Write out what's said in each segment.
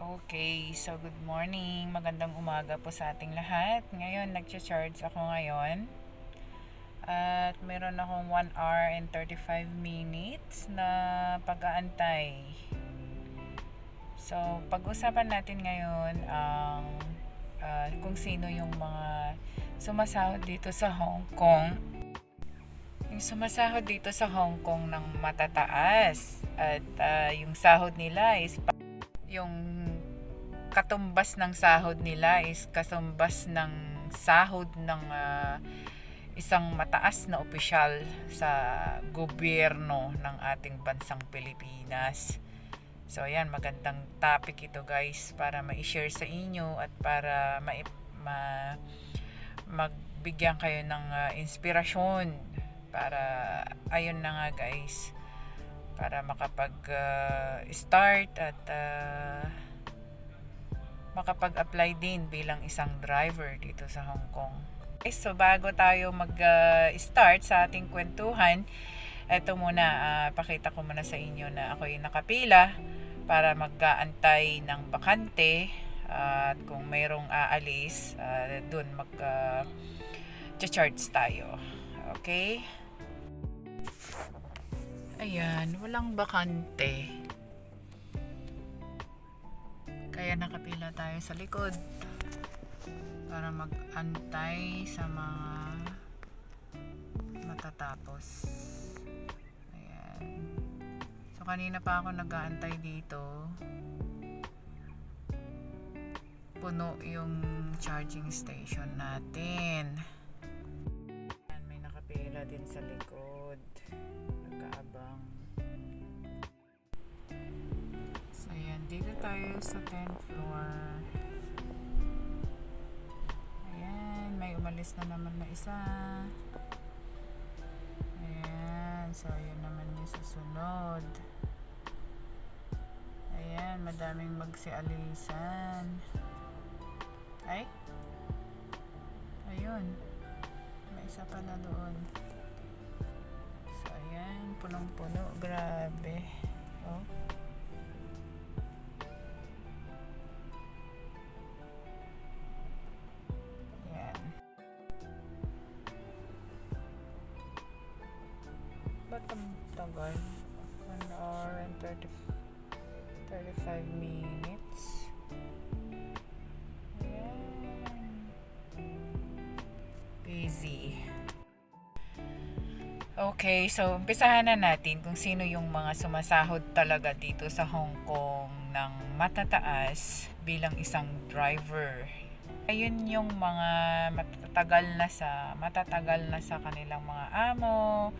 Okay, so good morning. Magandang umaga po sa ating lahat. Ngayon, nag-charge ako ngayon. At meron akong 1 hour and 35 minutes na pag-aantay. So, pag-usapan natin ngayon ang ah, kung sino yung mga sumasahod dito sa Hong Kong. Yung sumasahod dito sa Hong Kong ng matataas. At ah, yung sahod nila is yung katumbas ng sahod nila is katumbas ng sahod ng ah, isang mataas na opisyal sa gobyerno ng ating bansang Pilipinas. So ayan, magandang topic ito guys para ma-share sa inyo at para ma, ma magbigyan kayo ng ah, inspirasyon para ayun na nga guys para makapag ah, start at ah, makapag-apply din bilang isang driver dito sa Hong Kong. Okay, so bago tayo mag-start sa ating kwentuhan, eto muna, ah, pakita ko muna sa inyo na ako yung nakapila para mag-aantay ng bakante at kung mayroong aalis, uh, dun mag ah, charge tayo. Okay? Ayan, walang bakante. Nakapila tayo sa likod para mag-antay sa mga matatapos. Ayan. So kanina pa ako nag-aantay dito. Puno yung charging station natin. Ayan, may nakapila din sa likod. Tayo sa 10th floor. Ayan. May umalis na naman na isa. Ayan. So, ayan naman yung susunod. Ayan. Madaming magsialisan. Ay. Ayun. May isa pa na doon. So, ayan. Punong-puno. Grabe. Oh. Tagal? 1 hour and 30, 35 minutes. Busy. Okay, so umpisahan na natin kung sino yung mga sumasahod talaga dito sa Hong Kong ng matataas bilang isang driver ayun yung mga matatagal na sa matatagal na sa kanilang mga amo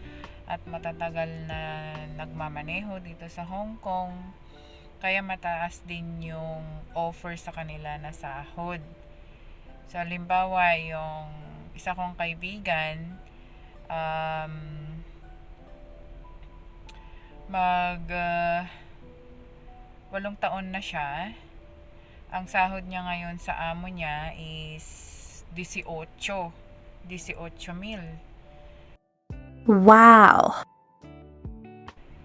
at matatagal na nagmamaneho dito sa Hong Kong kaya mataas din yung offer sa kanila na sahod so halimbawa yung isa kong kaibigan um, mag ah, walong taon na siya ang sahod niya ngayon sa amo niya is 18. 18 mil. Wow.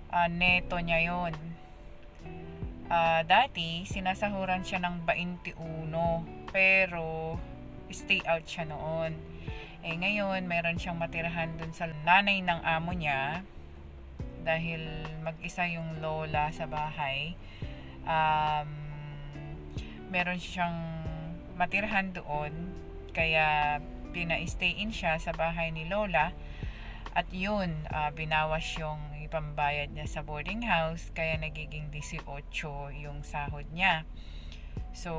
Ah, neto niya yon. Ah, dati, sinasahuran siya ng 21. Pero, stay out siya noon. Eh, ngayon, meron siyang matirahan dun sa nanay ng amo niya. Dahil mag-isa yung lola sa bahay. Um, meron siyang matirhan doon kaya pina-stay in siya sa bahay ni Lola at yun ah, binawas yung ipambayad niya sa boarding house kaya nagiging 18 yung sahod niya. So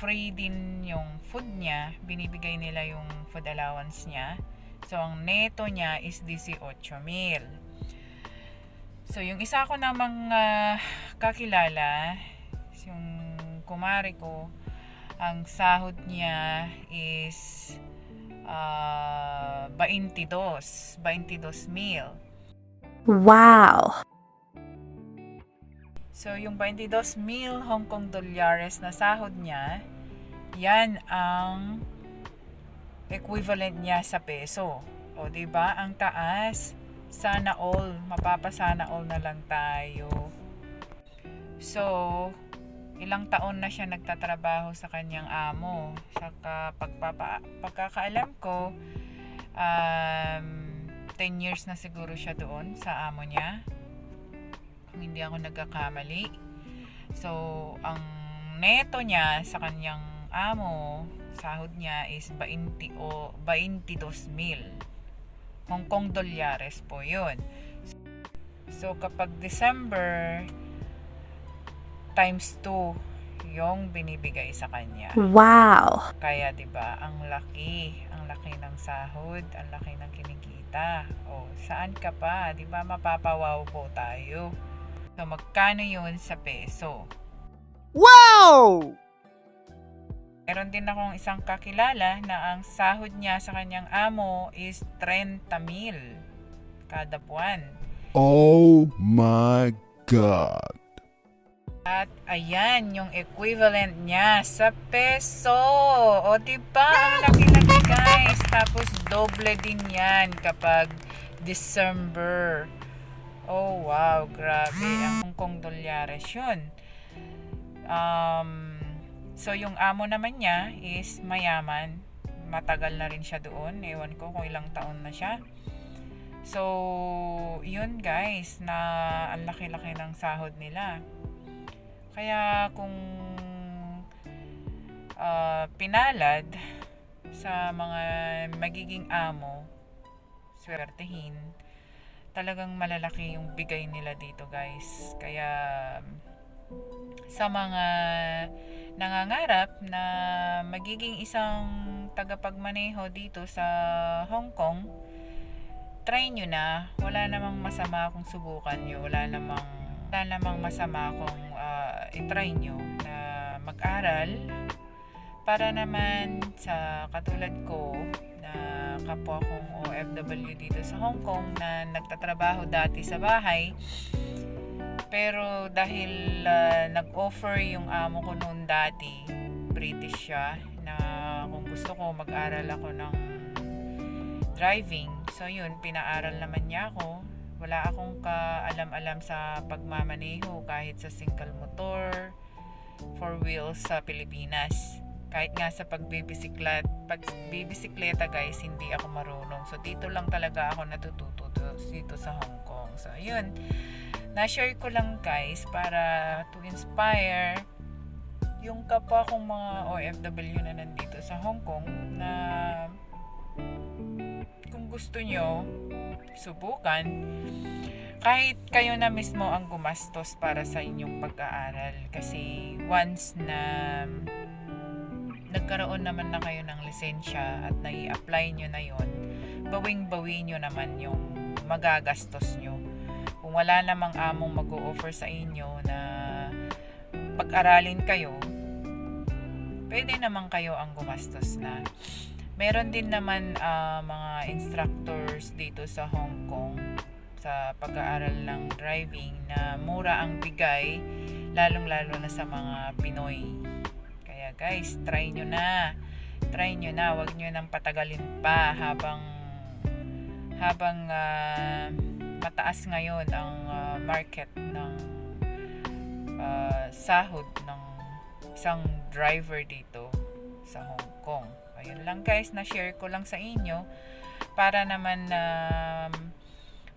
free din yung food niya binibigay nila yung food allowance niya. So ang neto niya is 18 mil. So yung isa ko namang ah, kakilala yung kumari ko, ang sahod niya is uh, 22, 22 mil. Wow. So, yung 22 mil Hong Kong dolyares na sahod niya, yan ang equivalent niya sa peso. O, ba Ang taas. Sana all. Mapapasana all na lang tayo. So, ilang taon na siya nagtatrabaho sa kanyang amo. Saka pagpapa, pagkakaalam ko, um, 10 years na siguro siya doon sa amo niya. Kung hindi ako nagkakamali. So, ang neto niya sa kanyang amo, sahod niya is 20 o 22 mil. Hong Kong dolyares po yun. So, kapag December, times 2 yung binibigay sa kanya. Wow. Kaya 'di ba, ang laki, ang laki ng sahod, ang laki ng kinikita. O saan ka pa, 'di ba? Mapapawaw po tayo. So magkano 'yun sa peso? Wow! Meron din akong isang kakilala na ang sahod niya sa kanyang amo is 30 mil kada buwan. Oh my god. At ayan, yung equivalent niya sa peso. O diba, ang laki-laki guys. Tapos doble din yan kapag December. Oh wow, grabe. Ang Kong dolyares yun. Um, so yung amo naman niya is mayaman. Matagal na rin siya doon. Ewan ko kung ilang taon na siya. So, yun guys, na ang laki-laki ng sahod nila. Kaya kung ah, pinalad sa mga magiging amo, swertehin, talagang malalaki yung bigay nila dito guys. Kaya sa mga nangangarap na magiging isang tagapagmaneho dito sa Hong Kong, try nyo na. Wala namang masama kung subukan nyo. Wala namang, wala namang masama kung ah, itry nyo na mag-aral para naman sa katulad ko na kapwa kong OFW dito sa Hong Kong na nagtatrabaho dati sa bahay pero dahil ah, nag-offer yung amo ko noon dati British siya na kung gusto ko mag-aral ako ng driving. So yun, pinaaral naman niya ako. Wala akong kaalam-alam sa pagmamaneho kahit sa single motor, four wheels sa Pilipinas. Kahit nga sa pagbibisiklet, pagbibisikleta guys, hindi ako marunong. So dito lang talaga ako natututo to- dito sa Hong Kong. So yun, na-share ko lang guys para to inspire yung kapwa kong mga OFW na nandito sa Hong Kong na kung gusto nyo subukan. Kahit kayo na mismo ang gumastos para sa inyong pag-aaral. Kasi once na nagkaroon naman na kayo ng lisensya at nai-apply nyo na yon bawing-bawi nyo naman yung magagastos nyo. Kung wala namang among mag-o-offer sa inyo na pag-aralin kayo pwede naman kayo ang gumastos na Meron din naman ah, mga instructors dito sa Hong Kong sa pag-aaral ng driving na mura ang bigay lalong-lalo na sa mga Pinoy. Kaya guys, try nyo na. Try nyo na, wag nyo nang patagalin pa habang habang ah, mataas ngayon ang ah, market ng ah, sahod ng isang driver dito sa Hong Kong. Ayun lang guys, na-share ko lang sa inyo para naman na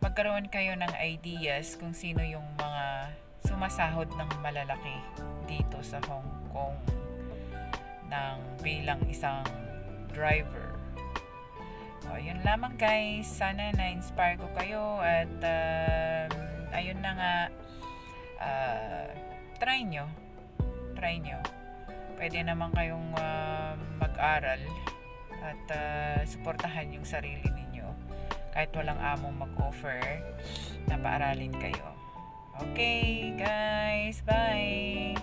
magkaroon kayo ng ideas kung sino yung mga sumasahod ng malalaki dito sa Hong Kong ng bilang isang driver. O, yun lamang guys. Sana na-inspire ko kayo at um, ayun na nga uh, try nyo. Try nyo pwede naman kayong ah, mag-aral at ah, suportahan yung sarili ninyo kahit walang among mag-offer na paaralin kayo. Okay, guys. Bye!